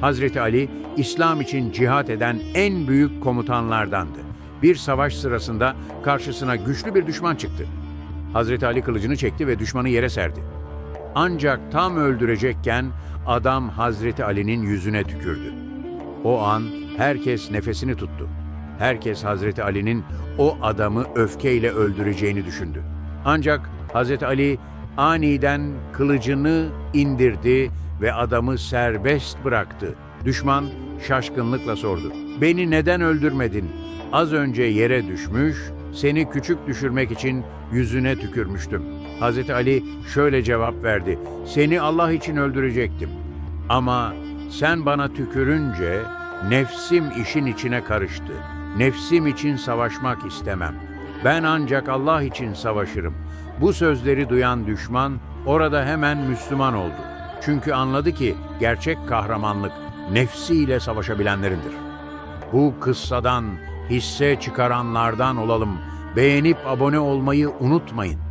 Hazreti Ali, İslam için cihat eden en büyük komutanlardandı. Bir savaş sırasında karşısına güçlü bir düşman çıktı. Hazreti Ali kılıcını çekti ve düşmanı yere serdi. Ancak tam öldürecekken adam Hazreti Ali'nin yüzüne tükürdü. O an herkes nefesini tuttu. Herkes Hazreti Ali'nin o adamı öfkeyle öldüreceğini düşündü. Ancak Hazreti Ali aniden kılıcını indirdi ve adamı serbest bıraktı. Düşman şaşkınlıkla sordu. Beni neden öldürmedin? Az önce yere düşmüş, seni küçük düşürmek için yüzüne tükürmüştüm. Hazreti Ali şöyle cevap verdi. Seni Allah için öldürecektim. Ama sen bana tükürünce nefsim işin içine karıştı. Nefsim için savaşmak istemem. Ben ancak Allah için savaşırım. Bu sözleri duyan düşman orada hemen Müslüman oldu. Çünkü anladı ki gerçek kahramanlık nefsiyle savaşabilenlerindir. Bu kıssadan hisse çıkaranlardan olalım. Beğenip abone olmayı unutmayın.